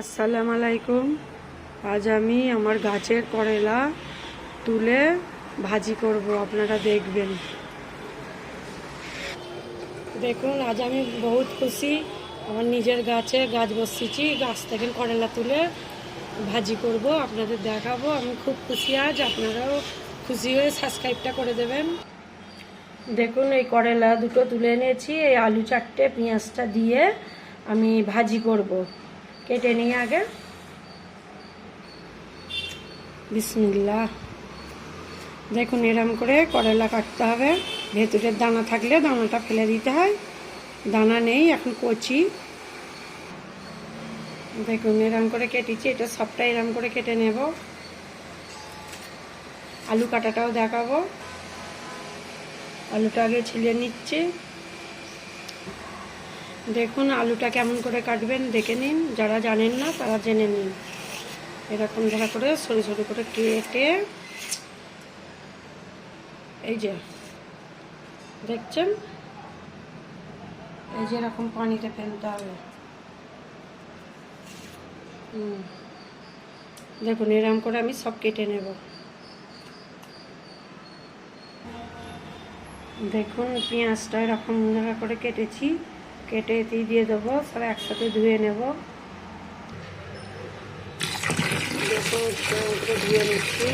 আসসালামু আলাইকুম। আজ আমি আমার গাছের করেলা তুলে ভাজি করব, আপনারা দেখবেন। দেখুন, আজ আমি বহুত খুশি। আমার নিজের গাছে গাছ বসিয়েছি, গাছ থেকে করেলা তুলে ভাজি করব, আপনাদের দেখাবো। আমি খুব খুশি আজ, আপনারাও খুশি হয়ে সাবস্ক্রাইবটা করে দেবেন। দেখুন, এই করেলা দুটো তুলে এনেছি, এই আলু চারটে, পেঁয়াজটা দিয়ে আমি ভাজি করব। কেটে নিই আগে। বিসমিল্লা দেখুন, এরম করে করেলা কাটতে হবে। ভেতরের দানা থাকলে দানাটা ফেলে দিতে হয়। দানা নেই, এখন কচি। দেখুন, এরম করে কেটেছি, এটা সবটা এরম করে কেটে নেব। আলু কাটাটাও দেখাবো। আলুটা আগে ছিলে নিচ্ছি। দেখুন আলুটা কেমন করে কাটবেন, দেখে নিন। যারা জানেন না, তারা জেনে নিন। এরকম ধরা করে সরু সরু করে কেটে এই যে, দেখছেন? এই যে এরকম পানিতে ফেলতে হবে। দেখুন, এরকম করে আমি সব কেটে নেব। দেখুন, পেঁয়াজটা এরকম জায়গা করে কেটেছি। কেটে এতেই দিয়ে দেবো সব একসাথে ধুয়ে নেব। ধুয়ে নিচ্ছি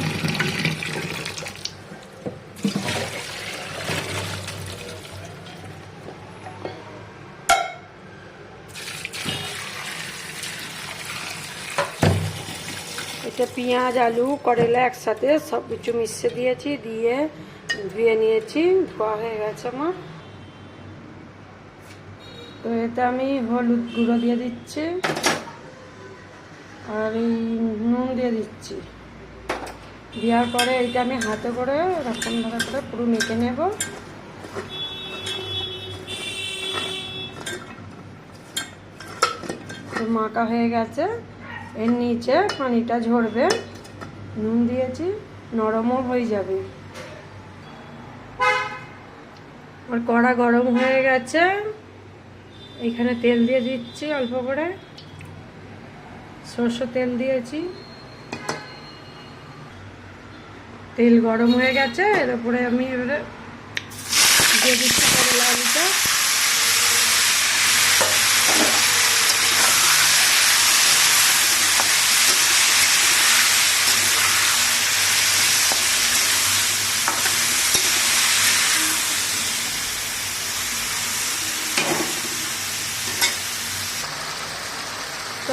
এটা পেঁয়াজ, আলু, করেলা একসাথে সব কিছু মিশিয়ে দিয়েছি, দিয়ে ধুয়ে নিয়েছি, ধোয়া হয়ে গেছে আমার। তো এতে আমি হলুদ গুঁড়ো দিয়ে দিচ্ছি আর এই নুন দিয়ে দিচ্ছি। দেওয়ার পরে এইটা আমি হাতে করে এরকম ধরে করে পুরো মেখে নেব। তো মাখা হয়ে গেছে। এর নিচে পানিটা ঝরবে। নুন দিয়েছি, নরমও হয়ে যাবে। আর কড়া গরম হয়ে গেছে। এখানে তেল দিয়ে দিচ্ছি অল্প করে। সর্ষে তেল দিয়েছি। তেল গরম হয়ে গেছে, এর উপরে আমি এবারে দিয়ে দিচ্ছি করলা আলুটা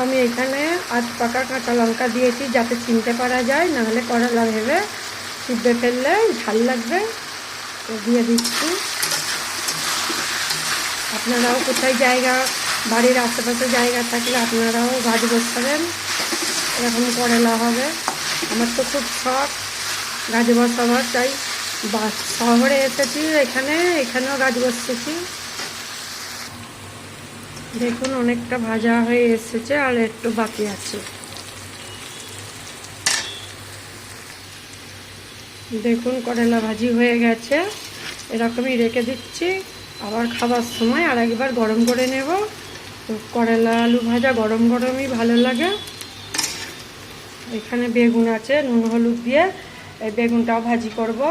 আমি এখানে আধ পাকা কাঁচা লঙ্কা দিয়েছি যাতে চিনতে পারা যায়, নাহলে করলা ভেবে চিপে ফেললে ঝাল লাগবে। দিয়ে দিচ্ছি। আপনারাও কোথায় জায়গা, বাড়ির আশেপাশে জায়গা থাকলে আপনারাও গাছ বসাবেন। এরকম করলা হবে। আমার তো খুব শখ গাছ বসাবার, তাই শহরে এসেছি, এখানে, এখানেও গাছ বসেছি। দেখুন, অনেকটা ভাজা হয়ে এসেছে আর একটু বাকি আছে। দেখুন, করলা ভাজি হয়ে গেছে। এরকমই রেখে দিচ্ছি। আবার খাবার সময় আর একবার গরম করে নেব। তো করলা আলু ভাজা গরম গরমই ভালো লাগে। এখানে বেগুন আছে, নুন হলুদ দিয়ে এই বেগুনটাও ভাজি করব।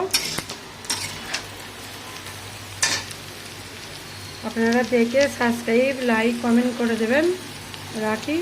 আপনারা দেখে সাবস্ক্রাইব লাইক কমেন্ট করে দেবেন। রাখি।